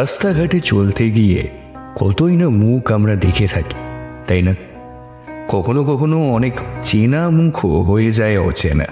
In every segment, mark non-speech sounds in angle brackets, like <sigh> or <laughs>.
রাস্তাঘাটে চলতে গিয়ে কতই না মুখ আমরা দেখে থাকি, তাই না? কখনো কখনো অনেক চেনা মুখও হয়ে যায় অচেনা।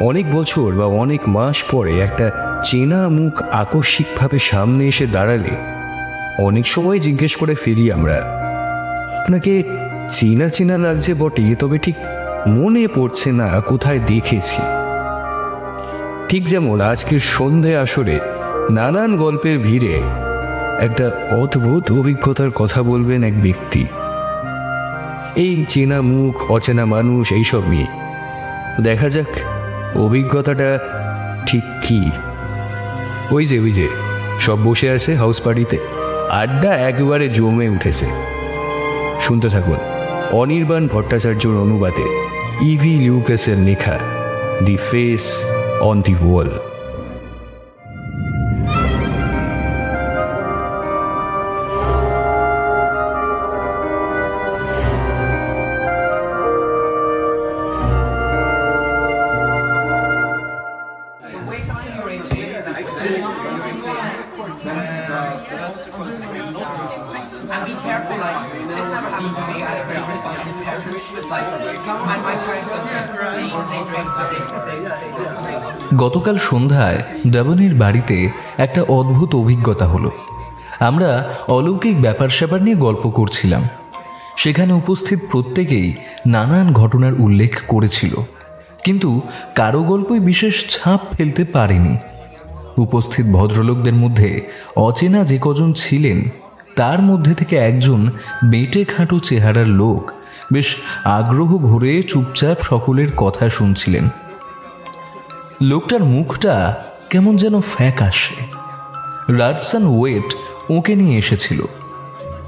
অনেক বছর বা অনেক মাস পরে একটা চেনা মুখ আকস্মিকভাবে সামনে এসে দাঁড়ালে অনেক সময় জিজ্ঞেস করে ফিরি আমরা, আপনাকে চেনা চেনা লাগছে বটে, তবে ঠিক মনে পড়ছে না, কোথায় দেখেছি? ঠিক যেমন আজকের সন্ধে আসরে নানান গল্পের ভিড়ে একটা অদ্ভুত অভিজ্ঞতার কথা বলবেন এক ব্যক্তি। এই চেনা মুখ, অচেনা মানুষ, এইসব নিয়ে। দেখা যাক অভিজ্ঞতাটা ঠিক কি। ওই যে ওই যে, সব বসে আছে হাউস পার্টিতে। আড্ডা একবারে জমে উঠেছে। শুনতে থাকুন, অনির্বাণ ভট্টাচার্যর অনুবাদে ইভি লিউকাসের লেখা, দি ফেস অন দি ওয়াল গতকাল সন্ধ্যায় ডাবনের বাড়িতে একটা অদ্ভুত অভিজ্ঞতা হলো। আমরা অলৌকিক ব্যাপার স্যাপার নিয়ে গল্প করছিলাম। সেখানে উপস্থিত প্রত্যেকেই নানান ঘটনার উল্লেখ করেছিল। কিন্তু কারও গল্পই বিশেষ ছাপ ফেলতে পারেনি। উপস্থিত ভদ্রলোকদের মধ্যে অচেনা যে কজন ছিলেন, তার মধ্যে থেকে একজন বেটে খাটো চেহারার লোক বেশ আগ্রহ ভরে চুপচাপ সকলের কথা শুনছিলেন। লোকটার মুখটা কেমন যেন ফ্যাকাশে। রাডসন ওয়েট ওকে নিয়ে এসেছিল।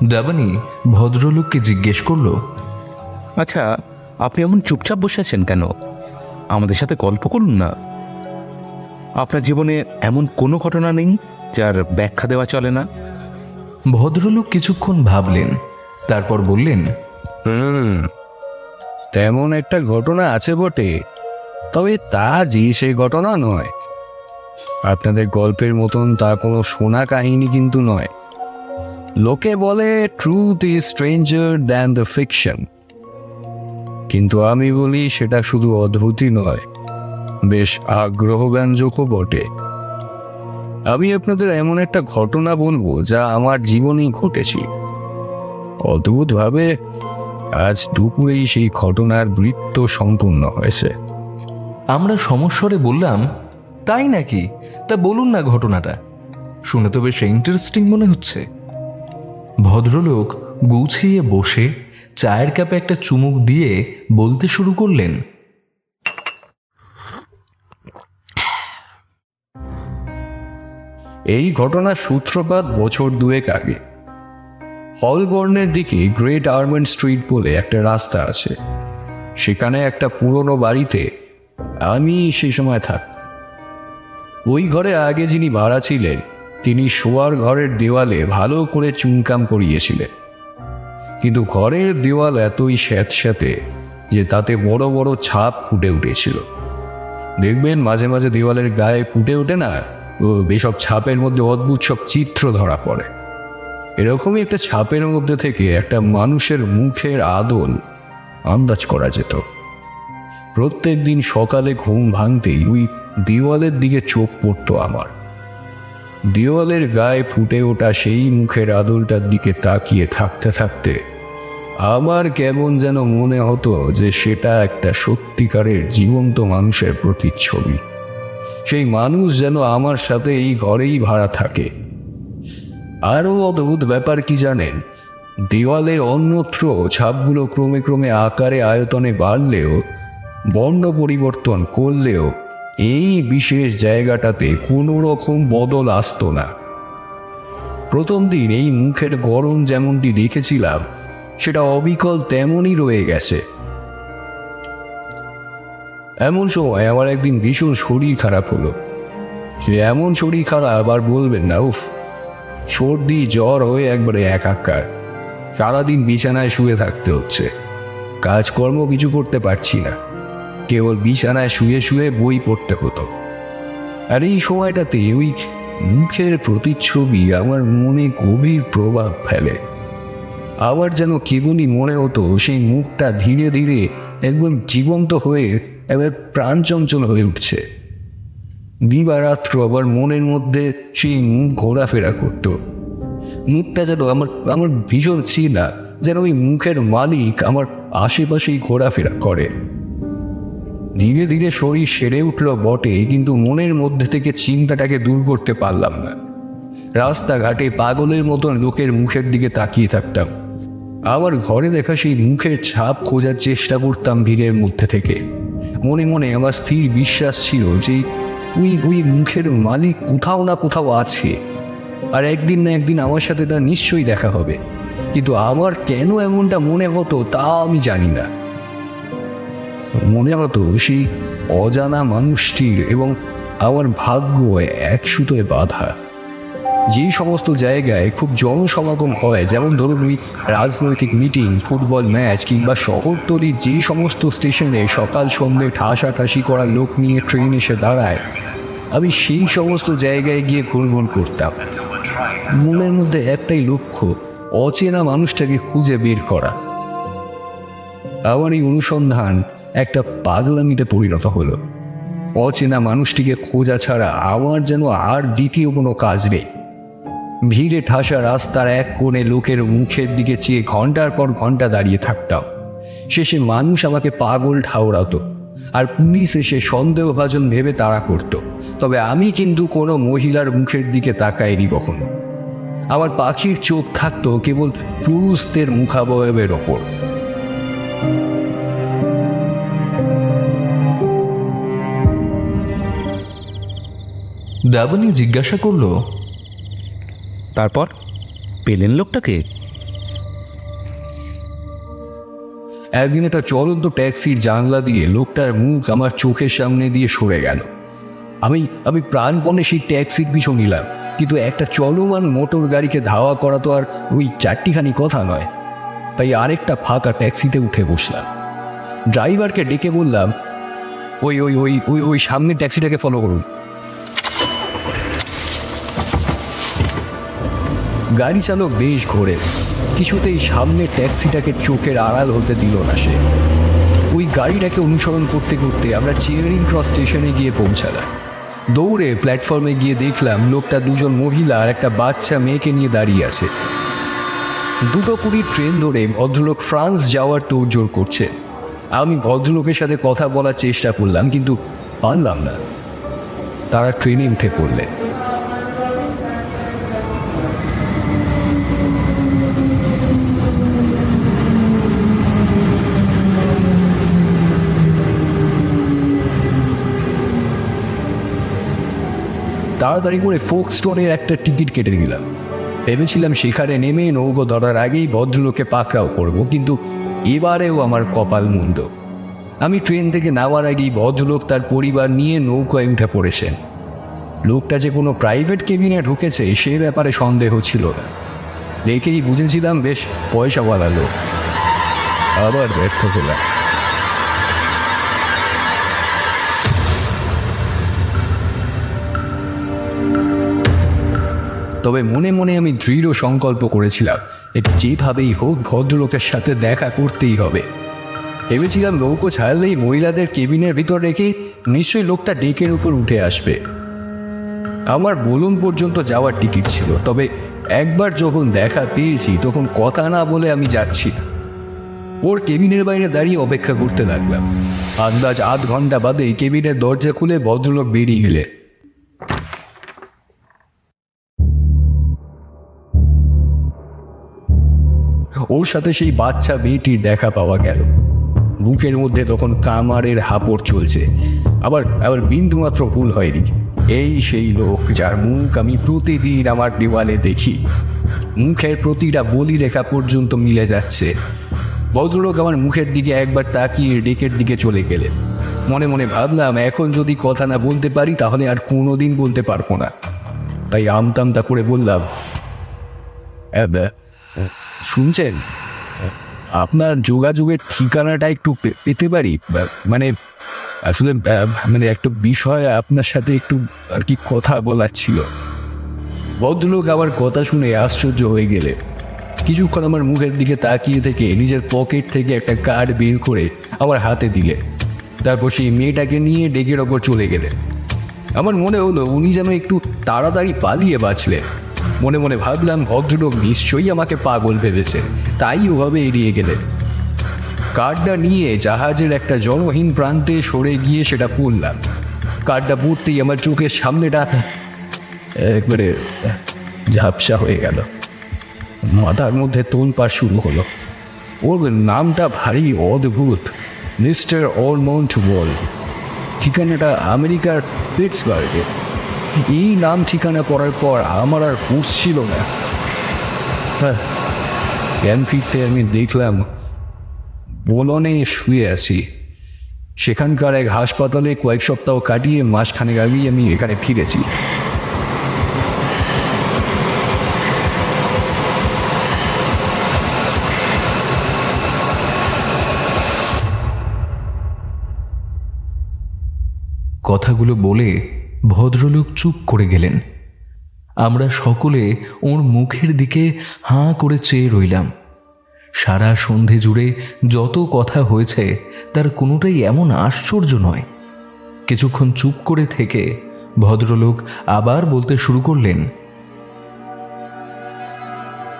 ডাবানি ভদ্রলোককে জিজ্ঞেস করল আচ্ছা আপনি এমন চুপচাপ বসে আছেন কেন? আমাদের সাথে গল্প করুন না। আপনার জীবনে এমন কোনো ঘটনা নেই যার ব্যাখ্যা দেওয়া চলে না? ভদ্রলোক কিছুক্ষণ ভাবলেন তারপর বললেন হুম তেমন একটা ঘটনা আছে বটে তবে তা যে সেই ঘটনা নয়। আপনাদের গল্পের মতন তা কোনো শোনা কাহিনী কিন্তু নয়। লোকে বলে truth is stranger than the fiction কিন্তু আমি বলি সেটা শুধু অদ্ভুতই নয়। বেশ আগ্রহব্যঞ্জকও বটে। আমি আপনাদের এমন একটা ঘটনা বলব যা আমার জীবনেই ঘটেছে। অদ্ভুতভাবে আজ দুপুরেই সেই ঘটনার বৃত্ত সম্পূর্ণ হয়েছে। আমরা সমস্বরে বললাম, তাই নাকি? তা বলুন না ঘটনাটা। শুনে তো বেশ ইন্টারেস্টিং মনে হচ্ছে। ভদ্রলোক গুছিয়ে বসে চায়ের কাপে একটা চুমুক দিয়ে বলতে শুরু করলেন এই ঘটনার সূত্রপাত বছর দুয়েক আগে। হলবর্নের দিকে গ্রেট আর্মেন্ড স্ট্রিট বলে একটা রাস্তা আছে। সেখানে একটা পুরনো বাড়িতে আমি সেই সময় থাক ওই ঘরে আগে যিনি ভাড়া ছিলেন, তিনি শোয়ার ঘরের দেওয়ালে ভালো করে চুনকাম করিয়েছিলেন। কিন্তু ঘরের দেওয়াল এতই স্যাঁতস্যাঁতে যে তাতে বড় বড় ছাপ ফুটে উঠেছিল। দেখবেন মাঝে মাঝে দেওয়ালের গায়ে ফুটে ওঠে না? এসব ছাপের মধ্যে অদ্ভুত সব চিত্র ধরা পড়ে। এরকমই একটা ছাপের মধ্যে থেকে একটা মানুষের মুখের আদল আন্দাজ করা যেত। প্রত্যেক দিন সকালে ঘুম ভাঙতেই ওই দেওয়ালের দিকে চোখ পড়তো আমার। দেওয়ালের গায়ে ফুটে ওঠা সেই মুখের আদলটার দিকে তাকিয়ে থাকতে থাকতে আমার কেমন যেন মনে হতো যে সেটা একটা সত্যিকারের জীবন্ত মানুষের প্রতিচ্ছবি। সেই মানুষ যেন আমার সাথে এই ঘরেই ভাড়া থাকে। আরও অদ্ভুত ব্যাপার কি জানেন? দেওয়ালের অন্যত্র ছাপগুলো ক্রমে ক্রমে আকারে আয়তনে বাড়লেও, বর্ণ পরিবর্তন করলেও, এই বিশেষ জায়গাটাতে কোনো রকম বদল আসতো না। প্রথম দিন এই মুখের গরম যেমনটি দেখেছিলাম, সেটা অবিকল তেমনই রয়ে গেছে। এমন সময় আমার একদিন ভীষণ শরীর খারাপ হলো। সে এমন শরীর খারাপ আর বলবেন না, উফ, সর্দি, জ্বর হয়ে একবারে একাকার। সারাদিন বিছানায় শুয়ে থাকতে হচ্ছে। কাজকর্ম কিছু করতে পারছি না। কেবল বিছানায় শুয়ে শুয়ে বই পড়তে হতো। আর এই সময়টাতে ওই মুখের প্রতিচ্ছবি আমার মনে গভীর প্রভাব ফেলে। আবার যেন কেবলই মনে হতো, সেই মুখটা ধীরে ধীরে একদম জীবন্ত হয়ে এবার প্রাণচঞ্চল হয়ে উঠছে। দিবারাত্র আবার মনের মধ্যে সেই মুখ ঘোরাফেরা করত। মুখটা যেন আমার আমার ভীষণ চিনা, যেন ওই মুখের মালিক আমার আশেপাশেই ঘোরাফেরা করে। ধীরে ধীরে শরীর সেরে উঠল বটে, কিন্তু মনের মধ্যে থেকে চিন্তাটাকে দূর করতে পারলাম না। রাস্তাঘাটে পাগলের মতন লোকের মুখের দিকে তাকিয়ে থাকতাম। আবার ঘরে দেখা সেই মুখের ছাপ খোঁজার চেষ্টা করতাম ভিড়ের মধ্যে থেকে। মনে মনে আমার স্থির বিশ্বাস ছিল যে ওই ওই মুখের মালিক কোথাও না কোথাও আছে। আর একদিন না একদিন আমার সাথে তার নিশ্চয়ই দেখা হবে। কিন্তু আমার কেন এমনটা মনে হতো তা আমি জানি না। মনে হতো সেই অজানা মানুষটির এবং আমার ভাগ্য এক সুতোয় বাধা। যেই সমস্ত জায়গায় খুব জনসমাগম হয়, যেমন ধরুন ওই রাজনৈতিক মিটিং, ফুটবল ম্যাচ কিংবা শহরতলির যে সমস্ত স্টেশনে সকাল সন্ধ্যে ঠাসাঠাসি করা লোক নিয়ে ট্রেন এসে দাঁড়ায়, আমি সেই সমস্ত জায়গায় গিয়ে ঘুরঘুর করতাম। মনের মধ্যে একটাই লক্ষ্য, অচেনা মানুষটাকে খুঁজে বের করা। আমার এই অনুসন্ধান একটা পাগলামিতে পরিণত হলো। অচেনা মানুষটিকে খোঁজা ছাড়া আমার যেন আর দ্বিতীয় কোনো কাজ নেই। ভিড়ে ঠাসা রাস্তার এক কোণে লোকের মুখের দিকে চেয়ে ঘণ্টার পর ঘণ্টা দাঁড়িয়ে থাকতাম। শেষে মানুষ আমাকে পাগল ঠাউরাতো আর পুলিশ এসে সন্দেহভাজন ভেবে তাড়া করত। তবে আমি কিন্তু কোনো মহিলার মুখের দিকে তাকাইনি কখনো। আমার পাখির চোখ থাকত কেবল পুরুষদের মুখাবয়বের ওপর। দাবনি জিজ্ঞাসা করল তারপর পেলেন লোকটাকে। একদিন একটা চলন্ত ট্যাক্সির জানলা দিয়ে লোকটার মুখ আমার চোখের সামনে দিয়ে সরে গেল। আমি আমি প্রাণপণে সেই ট্যাক্সির পিছু নিলাম, কিন্তু একটা চলমান মোটর গাড়িকে ধাওয়া করা তো আর ওই চারটিখানি কথা নয়। তাই আরেকটা ফাঁকা ট্যাক্সিতে উঠে বসলাম। ড্রাইভারকে ডেকে বললাম, ওই ওই ওই ওই ওই সামনের ট্যাক্সিটাকে ফলো করুন। গাড়ি চালক বেশ ঘোরে। কিছুতেই সামনে ট্যাক্সিটাকে চোখের আড়াল হতে দিল না সে। ওই গাড়িটাকে অনুসরণ করতে করতে আমরা চেয়ারিং ক্রস স্টেশনে গিয়ে পৌঁছালাম। দৌড়ে প্ল্যাটফর্মে গিয়ে দেখলাম লোকটা দুজন মহিলা আর একটা বাচ্চা মেয়েকে নিয়ে দাঁড়িয়ে আছে। দুটো কুড়ির ট্রেন ধরে ভদ্রলোক ফ্রান্স যাওয়ার তোড়জোড় করছে। আমি ভদ্রলোকের সাথে কথা বলার চেষ্টা করলাম, কিন্তু পারলাম না। তারা ট্রেনে উঠে পড়লেন। তাড়াতাড়ি করে ফোক স্টোনের একটা টিকিট কেটে নিলাম। ভেবেছিলাম সেখানে নেমে নৌকো ধরার আগেই ভদ্রলোকে পাকড়াও করব, কিন্তু এবারেও আমার কপাল মন্দ আমি ট্রেন থেকে নামার আগেই ভদ্রলোক তার পরিবার নিয়ে নৌকায় উঠে পড়েছেন। লোকটা যে কোনো প্রাইভেট কেবিনে ঢুকেছে, সে ব্যাপারে সন্দেহ ছিল না। দেখেই বুঝেছিলাম, বেশ পয়সাওয়ালা লোক। আবার ব্যর্থ হলাম। তবে মনে মনে আমি দৃঢ় সংকল্প করেছিলাম, এটা যেভাবেই হোক ভদ্রলোকের সাথে দেখা করতেই হবে। ভেবেছিলাম নৌকো ছাড়লেই মহিলাদের কেবিনের ভিতর রেখে নিশ্চয়ই লোকটা ডেকের উপর উঠে আসবে। আমার বলুন পর্যন্ত যাওয়ার টিকিট ছিল, তবে একবার যখন দেখা পেয়েছি তখন কথা না বলে আমি যাচ্ছি না। ওর কেবিনের বাইরে দাঁড়িয়ে অপেক্ষা করতে লাগলাম। আন্দাজ আধ ঘণ্টা বাদেই কেবিনের দরজা খুলে ভদ্রলোক বেরিয়ে গেলে ওর সাথে সেই বাচ্চা মেয়েটির দেখা পাওয়া গেল। বুকের মধ্যে তখন কামারের হাপড় চলছে। আবার আবার বিন্দুমাত্র ভুল হয়নি। এই সেই লোক যার মুখ আমি প্রতিদিন আমার দেওয়ালে দেখি। মুখের প্রতিটা বলি রেখা পর্যন্ত মিলে যাচ্ছে। ভদ্রলোক আমার মুখের দিকে একবার তাকিয়ে ডেকের দিকে চলে গেলেন। মনে মনে ভাবলাম এখন যদি কথা না বলতে পারি তাহলে আর কোনো দিন বলতে পারব না। তাই আমতামতা করে বললাম "আহ, আহ, শুনছেন? আপনার যোগাযোগের ঠিকানাটা একটু পেতে পারি? মানে আসলে মানে একটা বিষয় আপনার সাথে একটু আর কি কথা বলার ছিল। ভদ্রলোক আমার কথা শুনে আশ্চর্য হয়ে গেলে কিছুক্ষণ আমার মুখের দিকে তাকিয়ে থেকে নিজের পকেট থেকে একটা কার্ড বের করে আমার হাতে দিলে তারপর সেই মেয়েটাকে নিয়ে ডেকের ওপর চলে গেলে আমার মনে হলো উনি যেন একটু তাড়াতাড়ি পালিয়ে বাঁচলেন। মনে মনে ভাবলাম ভদ্রলোক নিশ্চয়ই আমাকে পাগল ভেবেছে তাই ওভাবে এড়িয়ে গেলেন। কার্ডটা নিয়ে জাহাজের একটা জনহীন প্রান্তে সরে গিয়ে সেটা পড়লাম কার্ডটা পড়তেই আমার চোখের সামনেটা একবারে ঝাপসা হয়ে গেল। মাথার মধ্যে তোলপাড় শুরু হলো। ওর নামটা ভারী অদ্ভুত, মিস্টার অলমন্ট ওয়াল ঠিকানাটা আমেরিকার পিটসবার্গে। এই নাম ঠিকানা পড়ার পর আমার আর হুঁশ ছিল না। হ্যাঁ, জ্ঞান ফিরতে আমি দেখলাম বোলনে শুয়ে আছি। সেখানকার এক হাসপাতালে কয়েক সপ্তাহ কাটিয়ে মাসখানেক আগেই আমি এখানে ফিরেছি। কথাগুলো বলে ভদ্রলোক চুপ করে গেলেন। আমরা সকলে ওর মুখের দিকে হাঁ করে চেয়ে রইলাম। সারা সন্ধে জুড়ে যত কথা হয়েছে, তার কোনোটাই এমন আশ্চর্য নয়। কিছুক্ষণ চুপ করে থেকে ভদ্রলোক আবার বলতে শুরু করলেন,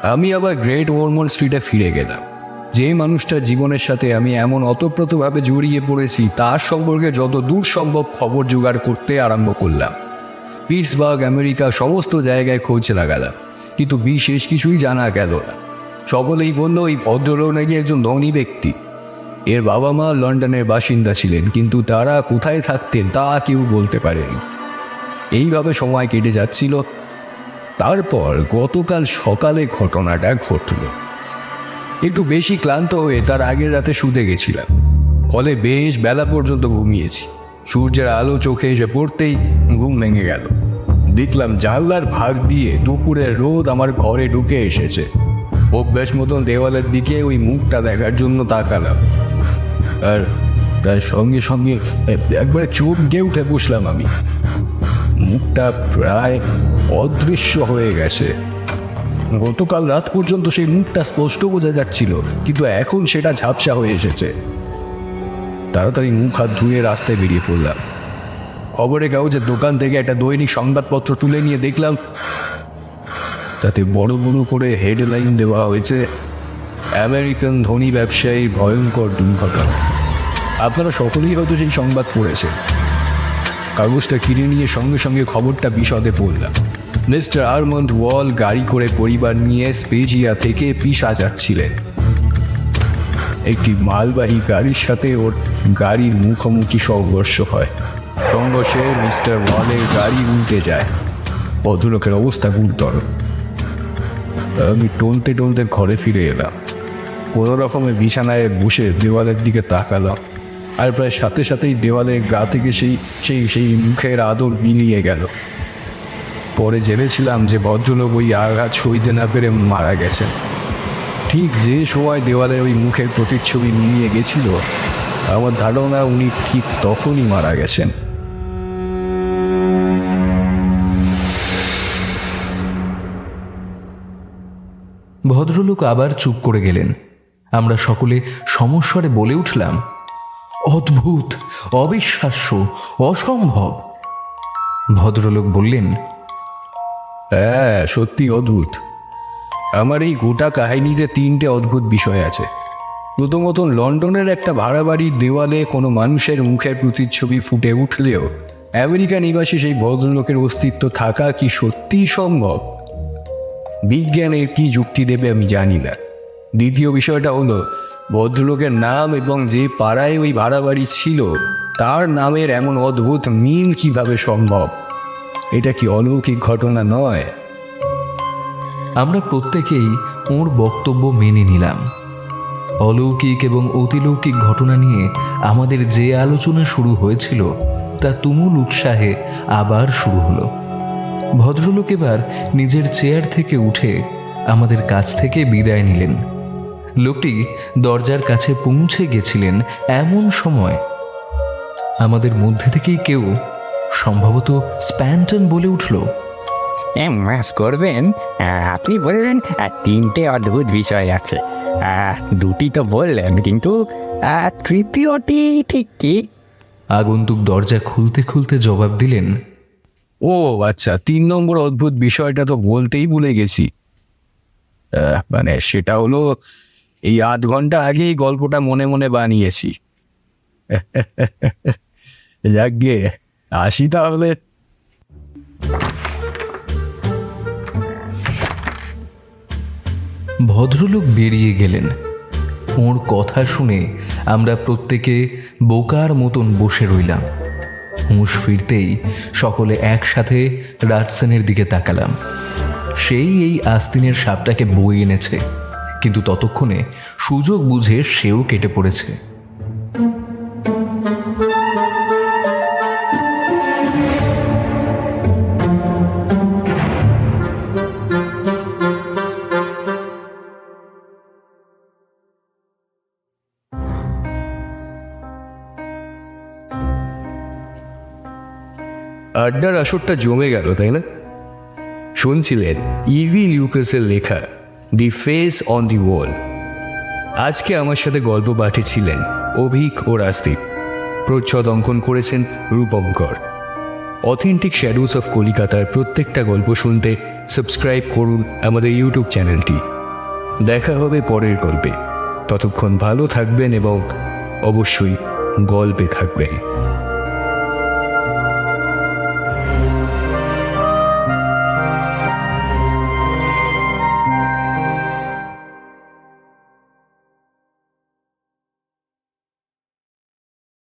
আমি আবার গ্রেট ওয়ার্মল স্ট্রিটে ফিরে গেলাম। যে মানুষটার জীবনের সাথে আমি এমন অতপ্রতভাবে জড়িয়ে পড়েছি, তার সম্পর্কে যত দূর সম্ভব খবর জোগাড় করতে আরম্ভ করলাম। পিটসবার্গ, আমেরিকা, সমস্ত জায়গায় খোঁজ লাগালাম, কিন্তু বিশেষ কিছুই জানা গেল না। সকলেই বলল, এই ভদ্রলোক নাকি একজন ধনী ব্যক্তি। এর বাবা মা লন্ডনের বাসিন্দা ছিলেন, কিন্তু তারা কোথায় থাকতেন তা কেউ বলতে পারেনি। এইভাবে সময় কেটে যাচ্ছিল। তারপর গতকাল সকালে ঘটনাটা ঘটল। একটু বেশি ক্লান্ত হয়ে তার আগের রাতে শুতে গেছিলাম। ফলে বেশ বেলা পর্যন্ত ঘুমিয়েছি। সূর্যের আলো চোখে এসে পড়তেই ঘুম ভেঙে গেল। দেখলাম জানলার ভাগ দিয়ে দুপুরের রোদ আমার ঘরে ঢুকে এসেছে। অভ্যাস মতন দেওয়ালের দিকে ওই মুখটা দেখার জন্য তাকালাম। আর প্রায় সঙ্গে সঙ্গে একবারে চোখ গিয়ে উঠে বসলাম আমি। মুখটা প্রায় অদৃশ্য হয়ে গেছে। গতকাল রাত পর্যন্ত সেই মুখটা স্পষ্ট বোঝা যাচ্ছিল, কিন্তু এখন সেটা ঝাপসা হয়ে এসেছে। তাড়াতাড়ি মুখ হাত ধুয়ে রাস্তায় বেরিয়ে পড়লাম। খবরের কাগজের দোকান থেকে একটা দৈনিক সংবাদপত্র তুলে নিয়ে দেখলাম, তাতে বড় বড় করে হেডলাইন দেওয়া হয়েছে, আমেরিকান ধনী ব্যবসায়ীর ভয়ঙ্কর দুর্ঘটনা। আপনারা সকলেই হয়তো সেই সংবাদ পড়েছেন। কাগজটা কিনে নিয়ে সঙ্গে সঙ্গে খবরটা বিশদে পড়লাম। মিস্টার আরমন্ড ওয়াল গাড়ি করে পরিবার নিয়ে স্পেজিয়া থেকে পিসা যাচ্ছিলেন। একটি মালবাহী গাড়ির সাথে ওর গাড়ির মুখোমুখি সংঘর্ষ হয়। সংঘর্ষে মিস্টার ওয়ালের গাড়ি উল্টে যায়। ভদ্রলোকের অবস্থা গুরুতর। আমি টলতে টলতে ঘরে ফিরে এলাম। কোনো রকমে বিছানায় বসে দেওয়ালের দিকে তাকালাম। আর প্রায় সাথে সাথেই দেওয়ালের গা থেকে সেই সেই সেই মুখের আদর মিলিয়ে গেল। পরে জেনেছিলাম যে ভদ্রলোক ওই আঘাত সইতে না পেরে মারা গেছেন। ঠিক যে সময় দেওয়ালের ওই মুখের প্রতিচ্ছবি মিলিয়ে গেছিল, আমার ধারণা উনি ঠিক তখনই মারা গেছেন। ভদ্রলোক আবার চুপ করে গেলেন। আমরা সকলে সমস্বরে বলে উঠলাম, অদ্ভুত, অবিশ্বাস্য, অসম্ভব। ভদ্রলোক বললেন হ্যাঁ সত্যি অদ্ভুত। আমার এই গোটা কাহিনীতে তিনটে অদ্ভুত বিষয় আছে। প্রথমত, লন্ডনের একটা ভাড়া বাড়ির দেওয়ালে কোনো মানুষের মুখের প্রতিচ্ছবি ফুটে উঠলেও আমেরিকা নিবাসী সেই ভদ্রলোকের অস্তিত্ব থাকা কি সত্যিই সম্ভব? বিজ্ঞানের কি যুক্তি দেবে আমি জানি না। দ্বিতীয় বিষয়টা হলো, ভদ্রলোকের নাম এবং যে পাড়ায় ওই ভাড়া বাড়ি ছিল, তার নামের এমন অদ্ভুত মিল কীভাবে সম্ভব? এটা কি অলৌকিক ঘটনা নয়? আমরা প্রত্যেকেই ওর বক্তব্য মেনে নিলাম। অলৌকিক এবং অতিলৌকিক ঘটনা নিয়ে আমাদের যে আলোচনা শুরু হয়েছিল, তা তুমুল উৎসাহে আবার শুরু হলো। ভদ্রলোক এবার নিজের চেয়ার থেকে উঠে আমাদের কাছ থেকে বিদায় নিলেন। লোকটি দরজার কাছে পৌঁছে গেছিলেন এমন সময়। আমাদের মধ্যে থেকেই কেউ সম্ভবত স্প্যান্টন বলে উঠল। মাস করবেন? আপনি বললেন তিনটে অদ্ভুত বিষয় আছে। আহ, দুটি তো বললেন কিন্তু তৃতীয়টি ঠিক কি? আগন্তুক দরজা খুলতে খুলতে জবাব দিলেন ও আচ্ছা তিন নম্বর অদ্ভুত বিষয়টা তো বলতেই ভুলে গেছি। মানে সেটা হলো এই আধ ঘণ্টা আগেই গল্পটা মনে মনে বানিয়েছি। <laughs> যাক গিয়ে আসি তাহলে ভদ্রলোক বেরিয়ে গেলেন। ওর কথা শুনে আমরা প্রত্যেকে বোকার মতন বসে রইলাম। হুঁশ ফিরতেই সকলে একসাথে রাটসেনের দিকে তাকালাম। সেই এই আস্তিনের সাপটাকে বই এনেছে, কিন্তু ততক্ষণে সুযোগ বুঝে সেও কেটে পড়েছে। আড্ডার আসরটা জমে গেল, তাই না? শুনছিলেন ইভি লিউকাসের লেখা দি ফেস অন দি ওয়াল আজকে আমার সাথে গল্প পাঠিয়েছিলেন অভিক ও রাস্তিক প্রচ্ছদ অঙ্কন করেছেন রূপঙ্কর অথেন্টিক শ্যাডোস অফ কলিকাতার প্রত্যেকটা গল্প শুনতে সাবস্ক্রাইব করুন আমাদের ইউটিউব চ্যানেলটি দেখা হবে পরের গল্পে। ততক্ষণ ভালো থাকবেন এবং অবশ্যই গল্পে থাকবেন।